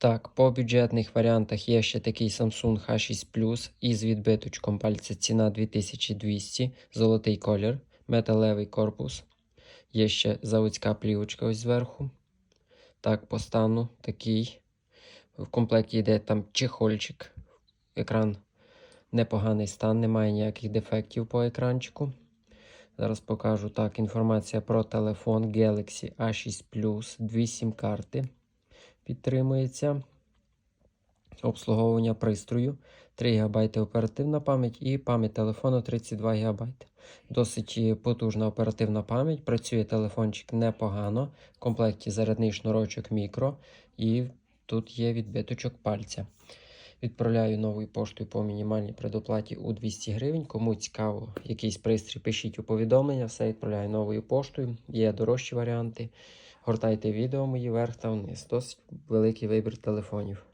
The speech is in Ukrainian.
Так, по бюджетних варіантах є ще такий Samsung H6 Plus із відбиточком пальця. Ціна 2200, золотий колір, металевий корпус. Є ще заводська плівочка ось зверху. Так, по стану такий. В комплекті йде там чехольчик. Екран непоганий стан, немає ніяких дефектів по екранчику. Зараз покажу так. Інформація про телефон Galaxy A6 Plus, дві сім-карти підтримується. Обслуговування пристрою 3 ГБ оперативна пам'ять і пам'ять телефону 32 ГБ. Досить потужна оперативна пам'ять. Працює телефончик непогано. В комплекті зарядний шнурочок мікро і тут є відбиточок пальця. Відправляю новою поштою по мінімальній предоплаті у 200 гривень. Кому цікаво якийсь пристрій, пишіть у повідомлення, все відправляю новою поштою. Є дорожчі варіанти. Гортайте відео мої вверх та вниз. Досить великий вибір телефонів.